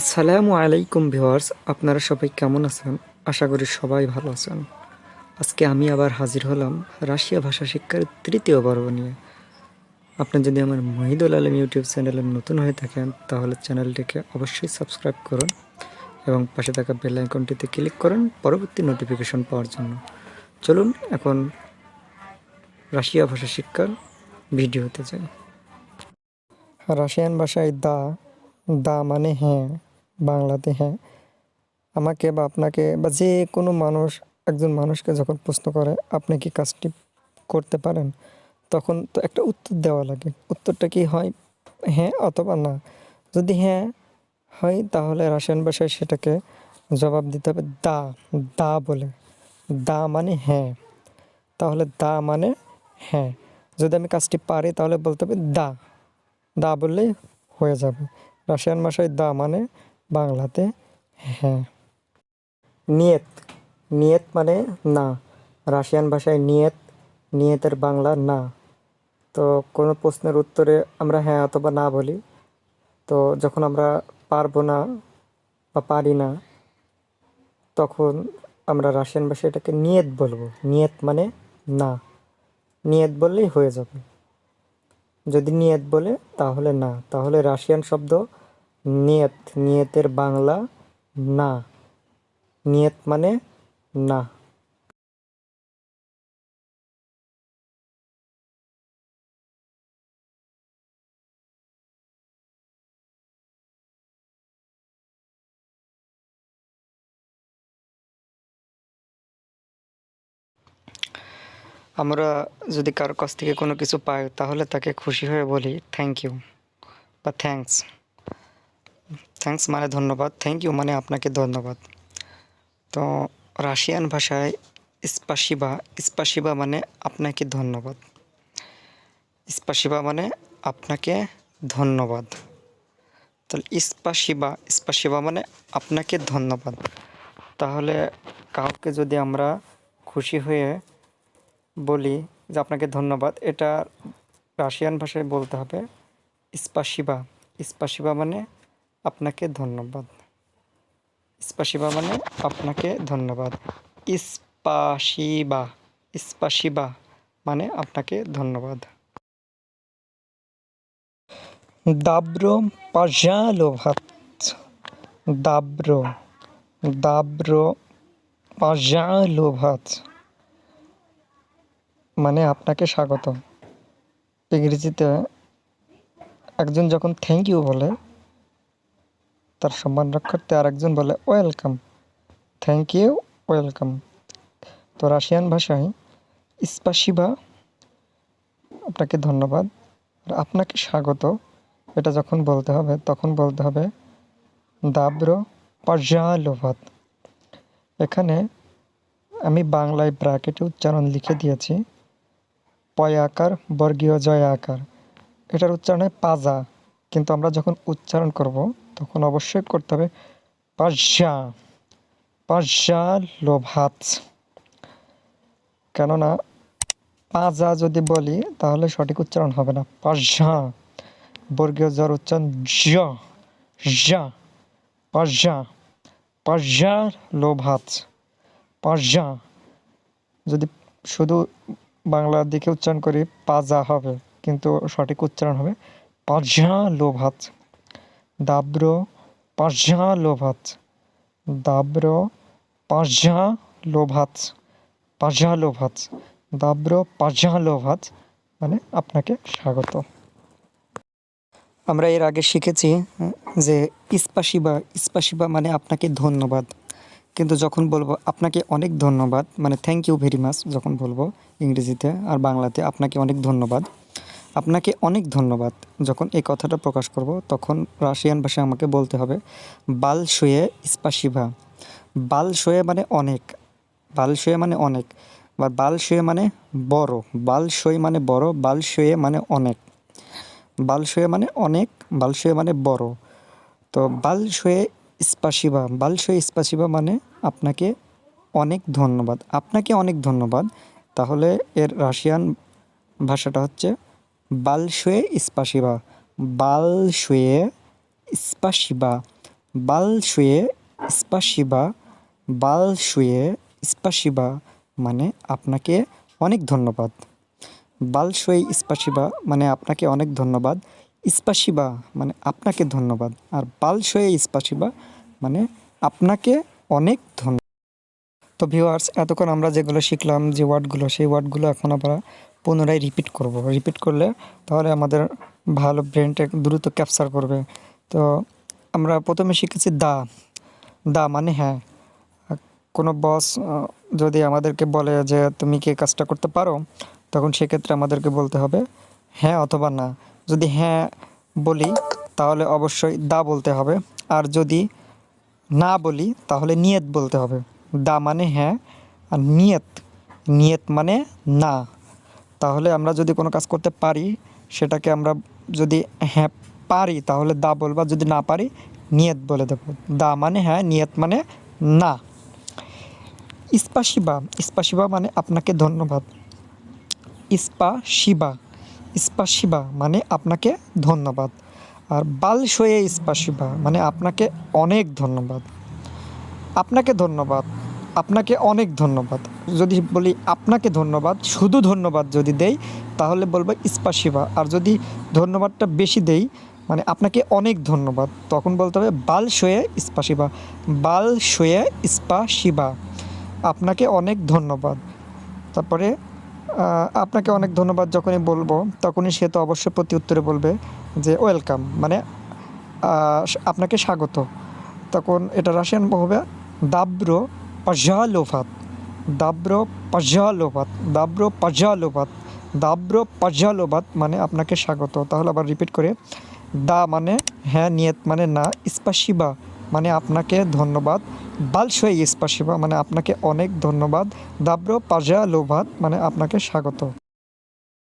আসসালামু আলাইকুম ভিউয়ার্স, আপনারা সবাই কেমন আছেন? আশা করি সবাই ভালো আছেন। আজকে আমি আবার হাজির হলাম রাশিয়া ভাষা শিক্ষার তৃতীয় পর্ব নিয়ে। আপনি যদি আমার মহিদুল আলম ইউটিউব চ্যানেলে নতুন হয়ে থাকেন, তাহলে চ্যানেলটিকে অবশ্যই সাবস্ক্রাইব করুন এবং পাশে থাকা বেল আইকনটিতে ক্লিক করুন পরবর্তী নোটিফিকেশন পাওয়ার জন্য। চলুন এখন রাশিয়া ভাষা শিক্ষার ভিডিওতে যাই। রাশিয়ান ভাষায় দা দা মানে হ্যাঁ। বাংলাতে হ্যাঁ। আমাকে বা আপনাকে বা যে কোনো মানুষ, একজন মানুষকে যখন প্রশ্ন করে, আপনি কি কাজটি করতে পারেন? তখন তো একটা উত্তর দেওয়া লাগে। উত্তরটা কি হয়? হ্যাঁ অথবা না। যদি হ্যাঁ হয়, তাহলে রাশিয়ান ভাষায় সেটাকে জবাব দিতে হবে, দা। দা বলে। দা মানে হ্যাঁ। তাহলে দা মানে হ্যাঁ। যদি আমি কাজটি পারি, তাহলে বলতে হবে, দা। দা বললেই হয়ে যাবে। রাশিয়ান ভাষায় দা মানে বাংলাতে হ্যাঁ। নিয়ত। নিয়ত মানে না। রাশিয়ান ভাষায় নিয়ত। নিয়তের বাংলা না। তো কোনো প্রশ্নের উত্তরে আমরা হ্যাঁ অথবা না বলি। তো যখন আমরা পারব না বা পারি না, তখন আমরা রাশিয়ান ভাষায় এটাকে নিয়ত বলব। নিয়ত মানে না। নিয়ত বললেই হয়ে যাবে। যদি নিয়ত বলে তাহলে না। তাহলে রাশিয়ান শব্দ নিয়ত, নিয়তের বাংলা না। নিয়ত মানে না। আমরা যদি কারও কাছ থেকে কোনো কিছু পাই, তাহলে তাকে খুশি হয়ে বলি থ্যাংক ইউ বা থ্যাঙ্কস থ্যাঙ্কস মানে ধন্যবাদ। থ্যাংক ইউ মানে আপনাকে ধন্যবাদ। তো রাশিয়ান ভাষায় স্পাসিবা স্পাসিবা মানে আপনাকে ধন্যবাদ। স্পাসিবা মানে আপনাকে ধন্যবাদ। তাহলে স্পাসিবা স্পাসিবা মানে আপনাকে ধন্যবাদ। তাহলে কাউকে যদি আমরা খুশি হয়ে বলি যে আপনাকে ধন্যবাদ, এটা রাশিয়ান ভাষায় বলতে হবে স্পাসিবা স্পাসিবা মানে আপনাকে ধন্যবাদ। স্পাসিবা মানে আপনাকে ধন্যবাদ। স্পাসিবা স্পাসিবা মানে আপনাকে ধন্যবাদ। দাব্রো পাজালোভাত, দাব্রো দাব্রো পাজালোভাত মানে আপনাকে স্বাগত ইংরেজিতে একজন যখন থ্যাংক ইউ বলে তার সম্মান রক্ষার্থে আরেকজন বলে, ওয়েলকাম। Thank you, welcome. তো রাশিয়ান ভাষায় স্পাসিবা আপনাকে ধন্যবাদ। আর আপনাকে স্বাগত। এটা যখন বলতে হবে, তখন বলতে হবে, দাব্রো পাজালোভাত এখানে আমি বাংলায় ব্র্যাকেটে উচ্চারণ লিখে দিয়েছি পয় আকার বর্গীয় জয় আকার এটার উচ্চারণ পাজা। কিন্তু আমরা যখন উচ্চারণ করব, তখন অবশ্যই করতে হবে পাজা পাজা লোভাত। কেননা, পাজা যদি বলি, তাহলে সঠিক উচ্চারণ হবে না। পাজা বর্গীয় জ্বর উচ্চারণ জ যা পাজা লোভাত। পাজা যদি শুধু বাংলার দিকে উচ্চারণ করি, পাজা হবে, কিন্তু সঠিক উচ্চারণ হবে পাজা লোভাত, দাব্র পাজা লোভাত, দাব্র পাজা লোভাত পাজা লোভাত, দাব্র পাজা লোভাত মানে আপনাকে স্বাগত। আমরা এর আগে শিখেছি যে ইস্পাসিবা ইস্পাসিবা মানে আপনাকে ধন্যবাদ। কিন্তু যখন বলব আপনাকে অনেক ধন্যবাদ মানে থ্যাংক ইউ ভেরি মাচ যখন বলব ইংরেজিতে আর বাংলাতে আপনাকে অনেক ধন্যবাদ। আপনাকে অনেক ধন্যবাদ যখন এই কথাটা প্রকাশ করব তখন রাশিয়ান ভাষায় আমাকে বলতে হবে বাল শুয়ে স্পাসিভা বাল শুয়ে মানে অনেক বাল শুয়ে মানে অনেক বা বাল শুয়ে মানে বড় বাল শুয়ে মানে বড় বাল শুয়ে মানে অনেক বাল শুয়ে মানে অনেক বাল শুয়ে মানে বড় তো বাল শুয়ে স্পাসিবা বাল শুয়ে স্পাসিবা মানে আপনাকে অনেক ধন্যবাদ আপনাকে অনেক ধন্যবাদ তাহলে এর রাশিয়ান ভাষাটা হচ্ছে বাল শুয়ে স্পাসিবা বাল শুয়ে স্পাসিবা বাল শুয়ে স্পাশিবা। বাল শুয়ে স্পাশিবা মানে আপনাকে অনেক ধন্যবাদ। বাল শুয়ে স্পাশিবা মানে আপনাকে অনেক ধন্যবাদ। স্পাশিবা মানে আপনাকে ধন্যবাদ। আর বাল শুয়ে স্পাশিবা মানে আপনাকে অনেক ধন্যবাদ। তো ভিউয়ার্স এতক্ষণ আমরা যেগুলো শিখলাম, যে ওয়ার্ডগুলো সেই ওয়ার্ডগুলো এখন আমরা পুনরায় রিপিট করব। রিপিট করলে তাহলে আমাদের ভালো ব্রেনটা দ্রুত ক্যাপচার করবে। তো আমরা প্রথমে শিখেছি দা। দা মানে হ্যাঁ। কোনো বস যদি আমাদেরকে বলে যে তুমি কি কাজটা করতে পারো, তখন সেক্ষেত্রে আমাদেরকে বলতে হবে হ্যাঁ অথবা না। যদি হ্যাঁ বলি, তাহলে অবশ্যই দা বলতে হবে। আর যদি না বলি, তাহলে নিয়ত বলতে হবে। দা মানে হ্যাঁ আর নিয়ত। নিয়ত মানে না। তাহলে আমরা যদি কোনো কাজ করতে পারি, সেটাকে আমরা যদি হ্যাঁ পারি, তাহলে দা বলব, যদি না পারি, নিয়ত বলে দেবো। দা মানে হ্যাঁ নিয়ত মানে না। ইস্পা ইস্পাশিবা ইস্পাশিবা মানে আপনাকে ধন্যবাদ। ইস্পা শিবা ইস্পা শিবা মানে আপনাকে ধন্যবাদ। আর বাল শোয়ে ইস্পা শিবা মানে আপনাকে অনেক ধন্যবাদ। আপনাকে ধন্যবাদ। আপনাকে অনেক ধন্যবাদ। যদি বলি আপনাকে ধন্যবাদ, শুধু ধন্যবাদ যদি দেই, তাহলে বলব ইস্পা শিবা আর যদি ধন্যবাদটা বেশি দেই মানে আপনাকে অনেক ধন্যবাদ। তখন বলতে হবে বাল শোয়ে ইস্পা শিবা বাল শোয়ে ইস্পা শিবা আপনাকে অনেক ধন্যবাদ। তারপরে আপনাকে অনেক ধন্যবাদ যখনই বলব, তখনই সে তো অবশ্যই প্রতি উত্তরে বলবে যে ওয়েলকাম। মানে আপনাকে স্বাগত। তখন এটা রাশিয়ান হবে দাব্রো পাজালোভাত দাব্র পাজালোভাত দাব্র পাজালোভাত দাব্র পাজালোভাত মানে আপনাকে স্বাগত। তাহলে আবার রিপিট করে, দা মানে হ্যাঁ নিয়ত মানে না স্পাশিবা মানে আপনাকে ধন্যবাদ বালসই স্পাশিবা মানে আপনাকে অনেক ধন্যবাদ, দাব্র পাজালোভাত মানে আপনাকে স্বাগত।